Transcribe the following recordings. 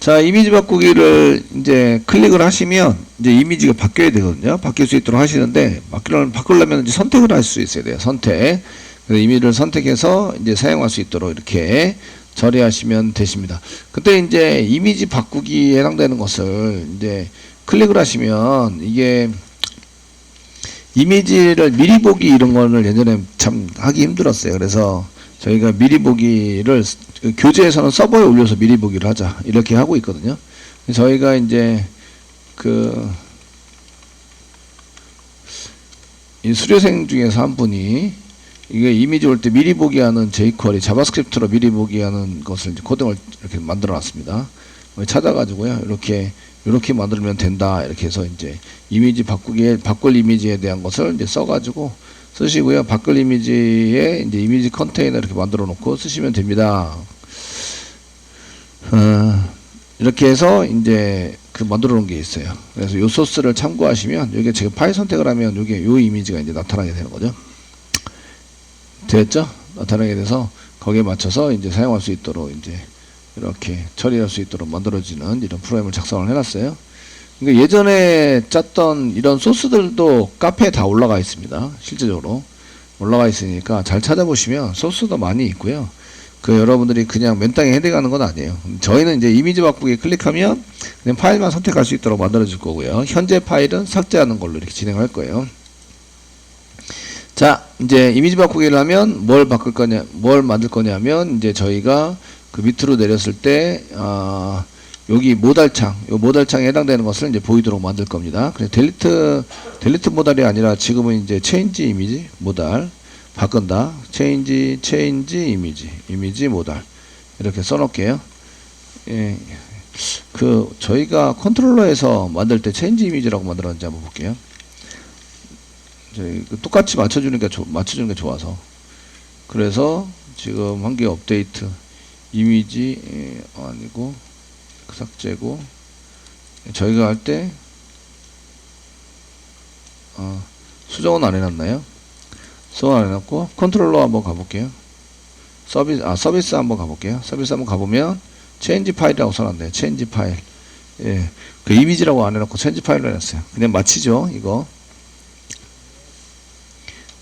자, 이미지 바꾸기를 이제 클릭을 하시면 이제 이미지가 바뀌어야 되거든요. 바뀔 수 있도록 하시는데 바꾸려면 바꾸려면 이제 선택을 할 수 있어야 돼요. 선택. 이미지를 선택해서 이제 사용할 수 있도록 이렇게 처리하시면 되십니다. 그때 이제 이미지 바꾸기에 해당되는 것을 이제 클릭을 하시면 이게 이미지를 미리 보기 이런 거를 예전에 참 하기 힘들었어요. 그래서 저희가 미리 보기를 그 교재에서는 서버에 올려서 미리 보기를 하자 이렇게 하고 있거든요. 저희가 이제 그이 수료생 중에서 한 분이 이게 이미지 올 때 미리 보기 하는 jQuery 자바스크립트로 미리 보기 하는 것을 코딩을 이렇게 만들어 놨습니다. 찾아가지고요. 이렇게 이렇게 만들면 된다. 이렇게 해서 이제 이미지 바꾸기에 바꿀 이미지에 대한 것을 이제 써가지고 쓰시고요. 바꿀 이미지에 이제 이미지 컨테이너 이렇게 만들어 놓고 쓰시면 됩니다. 어, 이렇게 해서 이제 그 만들어 놓은 게 있어요. 그래서 요 소스를 참고하시면 이게 지금 파일 선택을 하면 이게 요 이미지가 이제 나타나게 되는 거죠. 됐죠? 나타나게 돼서 거기에 맞춰서 이제 사용할 수 있도록 이제 이렇게 처리할 수 있도록 만들어지는 이런 프로그램을 작성을 해놨어요. 그러니까 예전에 짰던 이런 소스들도 카페에 다 올라가 있습니다. 실제적으로 올라가 있으니까 잘 찾아보시면 소스도 많이 있고요. 그 여러분들이 그냥 맨땅에 헤딩하는 건 아니에요. 저희는 이제 이미지 바꾸기 클릭하면 그냥 파일만 선택할 수 있도록 만들어 줄 거고요. 현재 파일은 삭제하는 걸로 이렇게 진행할 거예요. 자, 이제 이미지 바꾸기를 하면 뭘 바꿀 거냐, 뭘 만들 거냐면 이제 저희가 그 밑으로 내렸을 때 아, 여기 모달창, 요 모달창에 해당되는 것을 이제 보이도록 만들 겁니다. 그래서 델리트 델리트 모달이 아니라 지금은 이제 체인지 이미지 모달 바꾼다. 체인지 체인지 이미지 이미지 모달 이렇게 써놓을게요. 예, 그 저희가 컨트롤러에서 만들 때 체인지 이미지라고 만들었는지 한번 볼게요. 똑같이 맞춰주는 게 조, 맞춰주는 게 좋아서 그래서 지금 한 개 업데이트 이미지 예, 아니고 그 삭제고 저희가 할때 어, 수정은 안 해놨나요? 수정 안 해놨고 컨트롤러 한번 가볼게요. 서비스 아 서비스 한번 가볼게요. 서비스 한번 가보면 체인지 파일이라고 써놨네요. 체인지 파일. 예, 그 이미지라고 안 해놓고 체인지 파일로 해놨어요. 그냥 마치죠 이거.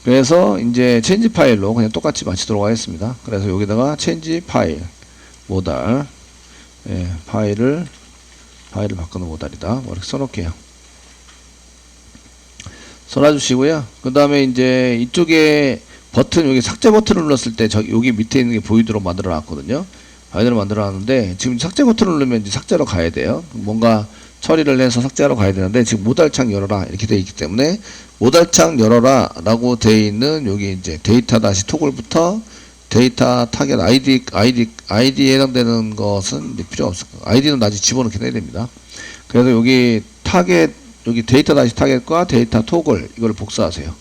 그래서 이제 체인지 파일로 그냥 똑같이 마치도록 하겠습니다. 그래서 여기다가 체인지 파일 모달 예, 파일을 파일을 바꾸는 모달이다. 뭐 이렇게 써놓을게요. 써놔주시고요. 그 다음에 이제 이쪽에 버튼 여기 삭제 버튼을 눌렀을 때 저기 여기 밑에 있는 게 보이도록 만들어 놨거든요. 보이도록 만들어 놨는데 지금 삭제 버튼을 누르면 이제 삭제로 가야 돼요. 뭔가 처리를 해서 삭제하러 가야 되는데 지금 모달창 열어라 이렇게 되어 있기 때문에 모달창 열어라 라고 되어 있는 여기 이제 데이터 다시 토글부터 데이터 타겟 아이디 아이디 아이디에 해당되는 것은 필요 없을 거예요. 아이디는 나중에 집어넣게 해야 됩니다. 그래서 여기 타겟 여기 데이터 다시 타겟과 데이터 토글 이걸 복사하세요.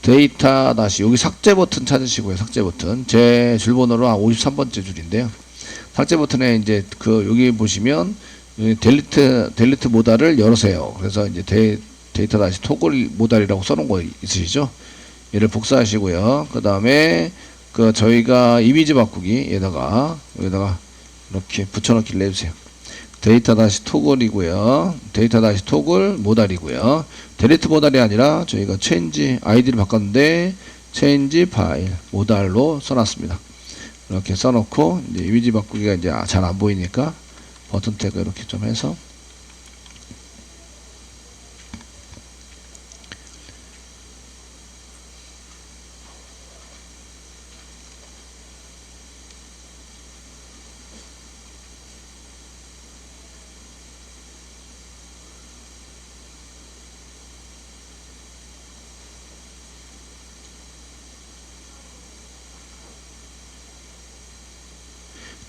데이터 다시 여기 삭제 버튼 찾으시고요. 삭제 버튼 제 줄번호로 한 53번째 줄인데요. 삭제 버튼에 이제 그 여기 보시면 델리트 델리트 모달을 열으세요. 그래서 이제 데, 데이터 다시 토글 모달이라고 써놓은 거 있으시죠? 얘를 복사하시고요. 그 다음에 그 저희가 이미지 바꾸기에다가 여기다가 이렇게 붙여넣기를 해주세요. 데이터 다시 토글이고요. 데이터 다시 토글 모달이고요. 델리트 모달이 아니라 저희가 체인지 아이디를 바꿨는데 체인지 파일 모달로 써놨습니다. 이렇게 써놓고 이제 이미지 바꾸기가 이제 잘 안 보이니까 버튼 태그 이렇게 좀 해서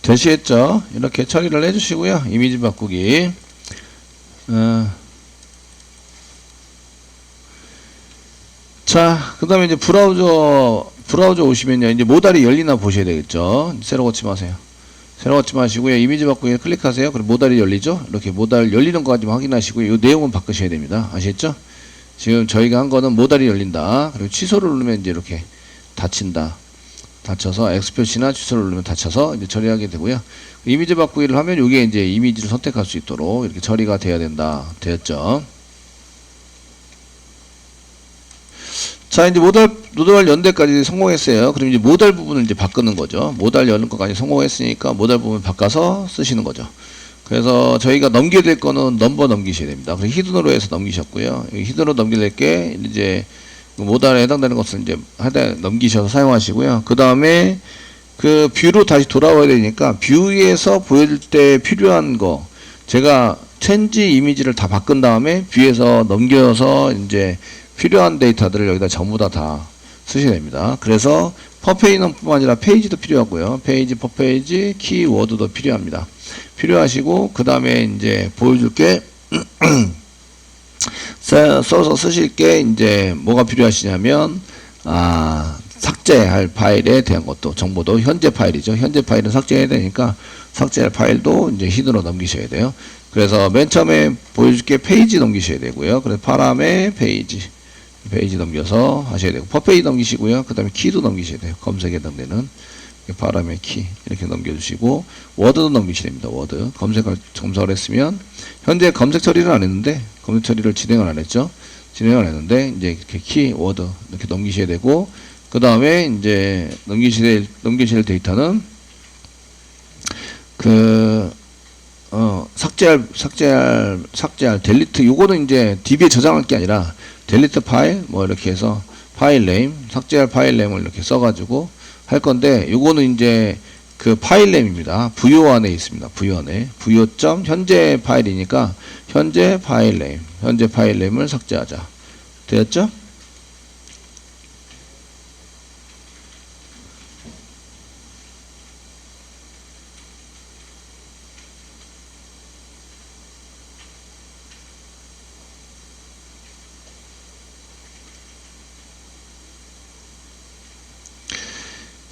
되시겠죠? 이렇게 처리를 해주시고요. 이미지 바꾸기. 어. 자, 그 다음에 이제 브라우저, 브라우저 오시면요. 이제 모달이 열리나 보셔야 되겠죠. 새로 고치 마세요. 새로 고치 마시고요. 이미지 바꾸기 클릭하세요. 그럼 모달이 열리죠? 이렇게 모달 열리는 거까지만 확인하시고요. 이 내용은 바꾸셔야 됩니다. 아시겠죠? 지금 저희가 한 거는 모달이 열린다. 그리고 취소를 누르면 이제 이렇게 닫힌다. 닫혀서 X 표시나 취소를 누르면 닫혀서 이제 처리하게 되고요. 이미지 바꾸기를 하면 이게 이제 이미지를 선택할 수 있도록 이렇게 처리가 돼야 된다. 되었죠. 자, 이제 모달, 모달 연대까지 성공했어요. 그럼 이제 모달 부분을 이제 바꾸는 거죠. 모달 여는 것까지 성공했으니까 모달 부분 바꿔서 쓰시는 거죠. 그래서 저희가 넘겨야 될 거는 넘버 넘기셔야 됩니다. 그래서 히든으로 해서 넘기셨고요. 히든으로 넘길 게 이제 모달에 해당되는 것을 이제 하다 넘기셔서 사용하시고요. 그 다음에 그 뷰로 다시 돌아와야 되니까 뷰에서 보여줄 때 필요한 거 제가 체인지 이미지를 다 바꾼 다음에 뷰에서 넘겨서 이제 필요한 데이터들을 여기다 전부 다 다 쓰셔야 됩니다. 그래서 퍼페이넌뿐만 아니라 페이지도 필요하고요. 페이지, 퍼페이지, 키워드도 필요합니다. 필요하시고 그 다음에 이제 보여줄 게 써- 써서 쓰실 게 이제 뭐가 필요하시냐면 아 삭제할 파일에 대한 것도 정보도 현재 파일이죠. 현재 파일은 삭제해야 되니까 삭제할 파일도 이제 히든으로 넘기셔야 돼요. 그래서 맨 처음에 보여줄 게 페이지 넘기셔야 되고요. 그래서 파람의 페이지 페이지 넘겨서 하셔야 되고 퍼페이지 넘기시고요. 그 다음에 키도 넘기셔야 돼요. 검색에 해당되는 바람의 키 이렇게 넘겨주시고 워드도 넘기셔야 됩니다. 워드 검색을 검색을 했으면 현재 검색 처리를 안 했는데 검색 처리를 진행을 안 했죠. 진행을 안 했는데 이제 이렇게 키 워드 이렇게 넘기셔야 되고 그 다음에 이제 넘기실 넘기실 데이터는 그 어, 삭제할 삭제할 삭제할 델리트 요거는 이제 DB에 저장할 게 아니라 델리트 파일 뭐 이렇게 해서 파일 네임 삭제할 파일 네임을 이렇게 써가지고 할 건데 요거는 이제 그 파일 네임입니다. 부요 안에 있습니다. 부요 안에 부요 점 현재 파일이니까 현재 파일 네임 현재 파일 네임을 삭제하자 되었죠?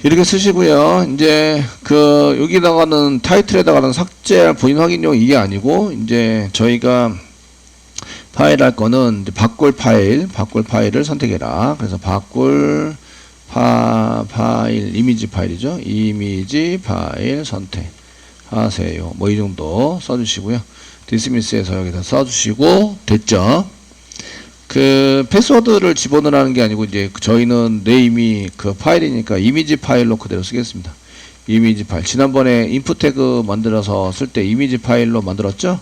이렇게 쓰시고요. 이제 그 여기다가는 타이틀에다가는 삭제할 본인 확인용 이게 아니고 이제 저희가 파일 할 거는 바꿀 파일, 바꿀 파일을 선택해라. 그래서 바꿀 파, 파일, 이미지 파일이죠. 이미지 파일 선택하세요. 뭐 이 정도 써주시고요. 디스미스에서 여기다 써주시고 됐죠. 그 패스워드를 집어넣으라는 게 아니고 이제 저희는 네임이 그 파일이니까 이미지 파일로 그대로 쓰겠습니다. 이미지 파일. 지난번에 인풋 태그 만들어서 쓸 때 이미지 파일로 만들었죠?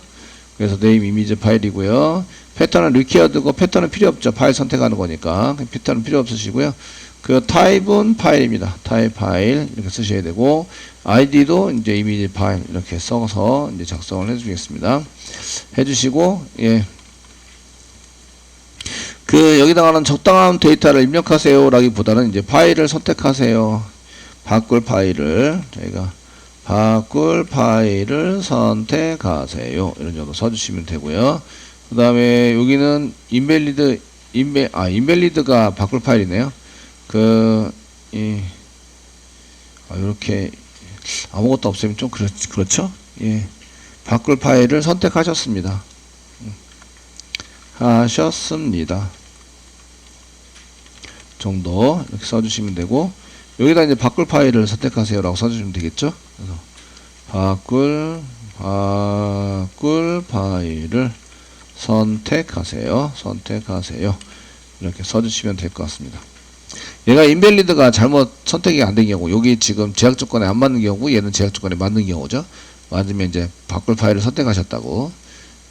그래서 네임 이미지 파일이고요. 패턴은 리퀴어드고 패턴은 필요 없죠. 파일 선택하는 거니까. 패턴은 필요 없으시고요. 그 타입은 파일입니다. 타입 파일 이렇게 쓰셔야 되고 아이디도 이제 이미지 파일 이렇게 써서 이제 작성을 해 주겠습니다. 해 주시고 예. 그 여기다가는 적당한 데이터를 입력하세요라기보다는 이제 파일을 선택하세요. 바꿀 파일을 저희가 바꿀 파일을 선택하세요. 이런 정도 써주시면 되고요. 그 다음에 여기는 인벨리드 인베 아 인벨리드가 바꿀 파일이네요. 그 이, 아, 이렇게 아무것도 없으면 좀 그렇, 그렇죠? 예. 바꿀 파일을 선택하셨습니다. 음. 하셨습니다. 정도 이렇게 써주시면 되고 여기다 이제 바꿀 파일을 선택하세요 라고 써주시면 되겠죠. 그래서 바꿀 바꿀 파일을 선택하세요. 선택하세요. 이렇게 써주시면 될 것 같습니다. 얘가 인벨리드가 잘못 선택이 안 된 경우, 여기 지금 제약 조건에 안 맞는 경우, 얘는 제약 조건에 맞는 경우죠. 맞으면 이제 바꿀 파일을 선택하셨다고,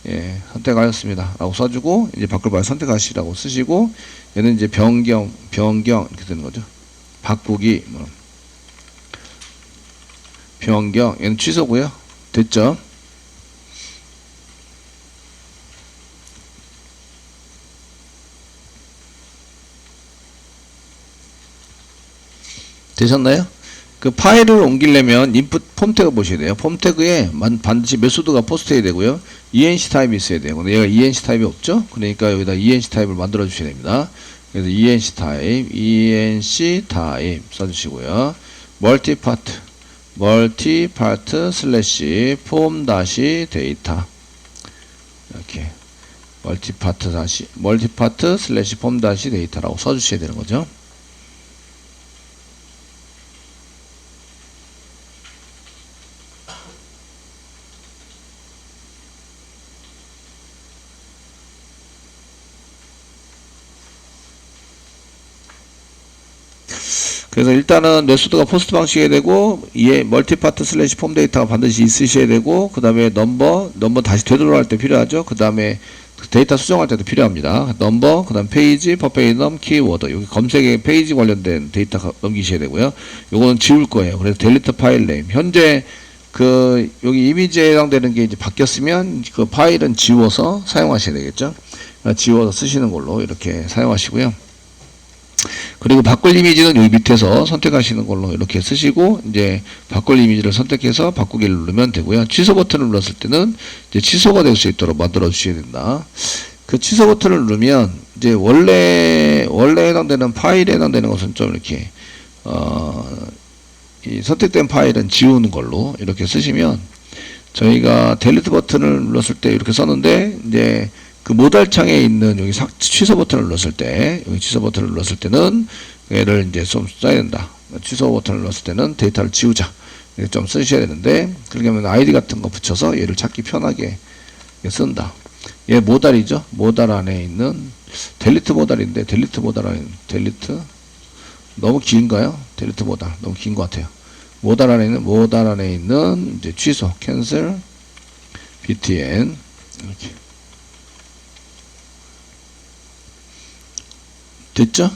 예, 선택하였습니다. 라고 써주고, 이제 바꿀 파일 선택하시라고 쓰시고, 얘는 이제 변경, 변경, 이렇게 되는 거죠. 바꾸기, 뭐. 변경, 얘는 취소고요 됐죠? 되셨나요? 그 파일을 옮기려면 인풋 폼 태그 보셔야 돼요. 폼 태그에 만- 반드시 메소드가 포스트해야 되고요. ENC 타입이 있어야 돼요. 근데 얘가 ENC 타입이 없죠? 그러니까 여기다 ENC 타입을 만들어 주셔야 됩니다. 그래서 ENC 타입, ENC 타입 써주시고요. 멀티 파트, 멀티 파트 슬래시 폼 다시 데이터 이렇게 멀티 파트 다시 멀티 파트 슬래시 폼 다시 데이터라고 써주셔야 되는 거죠. 그래서 일단은 메소드가 포스트 방식이 되고 이에 멀티파트 슬래시 폼 데이터가 반드시 있으셔야 되고 그 다음에 넘버 넘버 다시 되돌아갈 때 필요하죠. 그 다음에 데이터 수정할 때도 필요합니다. 넘버, 그 다음 페이지, 퍼페이넘, 키워드. 여기 검색에 페이지 관련된 데이터 가- 넘기셔야 되고요. 요거는 지울 거예요. 그래서 델리트 파일 네임. 현재 그 여기 이미지에 해당되는 게 이제 바뀌었으면 그 파일은 지워서 사용하셔야 되겠죠. 그러니까 지워서 쓰시는 걸로 이렇게 사용하시고요. 그리고 바꿀 이미지는 여기 밑에서 선택하시는 걸로 이렇게 쓰시고 이제 바꿀 이미지를 선택해서 바꾸기를 누르면 되고요. 취소 버튼을 눌렀을 때는 이제 취소가 될 수 있도록 만들어 주셔야 된다. 그 취소 버튼을 누르면 이제 원래 원래 해당되는 파일에 해당되는 것은 좀 이렇게 어, 이 선택된 파일은 지우는 걸로 이렇게 쓰시면 저희가 델리트 버튼을 눌렀을 때 이렇게 썼는데 이제 그 모달 창에 있는 여기 삭- 취소 버튼을 눌렀을 때 여기 취소 버튼을 눌렀을 때는 얘를 이제 좀 써야 된다. 취소 버튼을 눌렀을 때는 데이터를 지우자. 이렇게 좀 쓰셔야 되는데 그렇게 하면 아이디 같은 거 붙여서 얘를 찾기 편하게 쓴다. 얘 모달이죠. 모달 안에 있는 델리트 모달인데 델리트 모달 안에 있는 델리트 너무 긴가요? 델리트 모달 너무 긴 것 같아요. 모달 안에 있는 모달 안에 있는 이제 취소 캔슬 btn 이렇게 됐죠?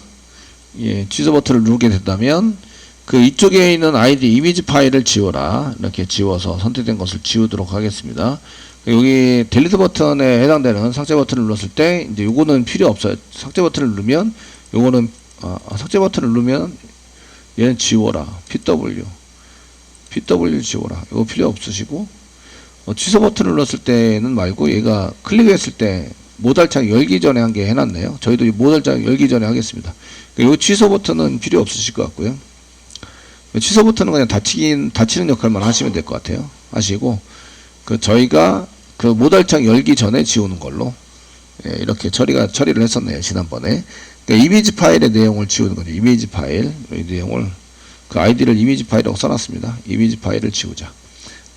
예, 취소 버튼을 누르게 된다면 그 이쪽에 있는 아이디 이미지 파일을 지워라 이렇게 지워서 선택된 것을 지우도록 하겠습니다. 여기 델리트 버튼에 해당되는 삭제 버튼을 눌렀을 때 이제 요거는 필요 없어요. 삭제 버튼을 누르면 요거는 아, 아, 삭제 버튼을 누르면 얘는 지워라 pw pw 지워라 이거 필요 없으시고 어, 취소 버튼을 눌렀을 때는 말고 얘가 클릭했을 때 모달창 열기 전에 한 게 해놨네요. 저희도 이 모달창 열기 전에 하겠습니다. 이 취소 버튼은 필요 없으실 것 같고요. 이 취소 버튼은 그냥 닫히긴 닫히는 역할만 하시면 될 것 같아요. 하시고 그 저희가 그 모달창 열기 전에 지우는 걸로 예, 이렇게 처리가 처리를 했었네요 지난번에 그러니까 이미지 파일의 내용을 지우는 거죠. 이미지 파일 이 내용을 그 아이디를 이미지 파일이라고 써놨습니다. 이미지 파일을 지우자.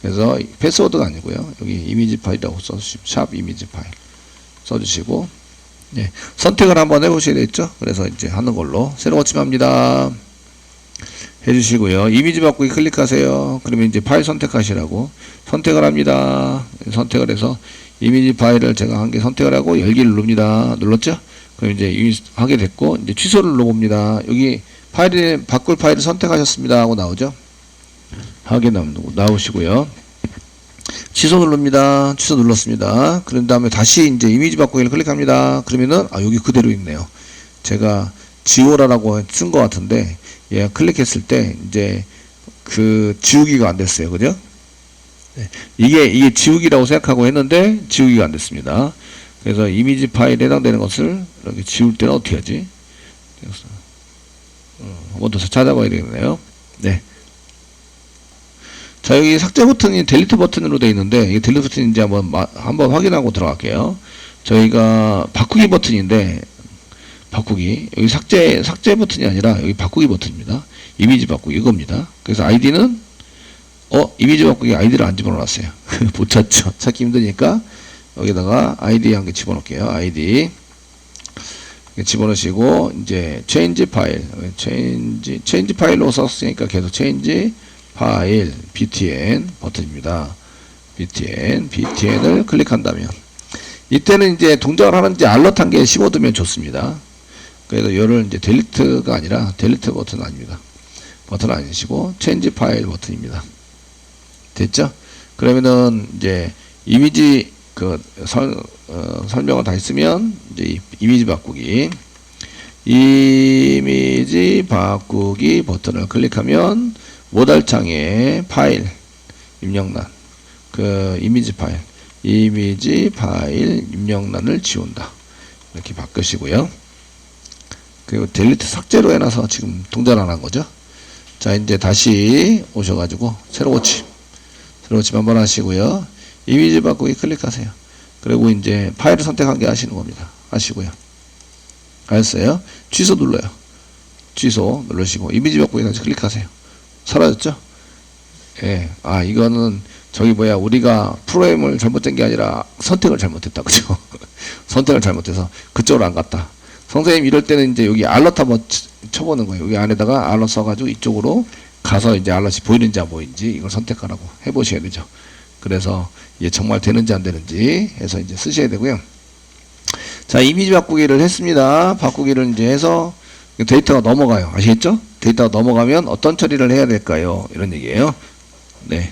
그래서 패스워드가 아니고요. 여기 이미지 파일이라고 써주시면 샵 이미지 파일 써주시고 예, 선택을 한번 해보셔야 되겠죠. 그래서 이제 하는 걸로 새로 고침합니다. 해주시고요. 이미지 바꾸기 클릭하세요. 그러면 이제 파일 선택하시라고 선택을 합니다. 선택을 해서 이미지 파일을 제가 한 개 선택을 하고 열기를 누릅니다. 눌렀죠? 그럼 이제 이미 하게 됐고 이제 취소를 눌러봅니다. 여기 파일에 바꿀 파일을 선택하셨습니다 하고 나오죠? 하게 나오시고요. 취소 누릅니다. 취소 눌렀습니다. 그런 다음에 다시 이제 이미지 바꾸기를 클릭합니다. 그러면은 아 여기 그대로 있네요. 제가 지워라라고 쓴 것 같은데 얘 클릭했을 때 이제 그 지우기가 안 됐어요. 그죠? 네. 이게 이게 지우기라고 생각하고 했는데 지우기가 안 됐습니다. 그래서 이미지 파일에 해당되는 것을 이렇게 지울 때는 어떻게 하지? 그래서 어, 한번 더 찾아봐야 되겠네요. 네. 자 여기 삭제 버튼이 델리트 버튼으로 되어 있는데 이 델리트 버튼인지 한번 마- 한번 확인하고 들어갈게요. 저희가 바꾸기 버튼인데 바꾸기 여기 삭제 삭제 버튼이 아니라 여기 바꾸기 버튼입니다. 이미지 바꾸기 이겁니다. 그래서 아이디는 어 이미지 바꾸기 아이디를 안 집어넣었어요. 못 찾죠. 찾기 힘드니까 여기다가 아이디 한 개 집어넣을게요. 아이디 집어넣으시고 이제 체인지 파일 체인지 체인지 파일로 썼으니까 계속 체인지 파일 btn 버튼입니다. btn btn을 클릭한다면 이때는 이제 동작을 하는지 알럿 한개 씹어두면 좋습니다. 그래서 열을 이제 델리트가 아니라 델리트 버튼 아닙니다. 버튼 아니시고 체인지 파일 버튼입니다. 됐죠? 그러면은 이제 이미지 그 설, 어, 설명을 다 했으면 이제 이- 이미지 바꾸기 이미지 바꾸기 버튼을 클릭하면 모달창에 파일 입력란. 그 이미지 파일. 이미지 파일 입력란을 지운다. 이렇게 바꾸시고요. 그리고 델리트 삭제로 해놔서 지금 동작 안 한 거죠? 자 이제 다시 오셔가지고 새로 고침. 새로 고침 한번 하시고요. 이미지 바꾸기 클릭하세요. 그리고 이제 파일을 선택한 게 하시는 겁니다. 하시고요. 알았어요? 취소 눌러요. 취소 누르시고 이미지 바꾸기 다시 클릭하세요 사라졌죠? 예. 아, 이거는 저기 뭐야, 우리가 프로그램을 잘못된 게 아니라 선택을 잘못했다. 그죠? 선택을 잘못해서 그쪽으로 안 갔다. 선생님 이럴 때는 이제 여기 알럿 한번 쳐보는 거예요. 여기 안에다가 알럿 써가지고 이쪽으로 가서 이제 알럿이 보이는지 안 보이는지 이걸 선택하라고 해보셔야 되죠. 그래서 이게 정말 되는지 안 되는지 해서 이제 쓰셔야 되고요. 자, 이미지 바꾸기를 했습니다. 바꾸기를 이제 해서 데이터가 넘어가요. 아시겠죠? 데이터가 넘어가면 어떤 처리를 해야 될까요? 이런 얘기예요. 네.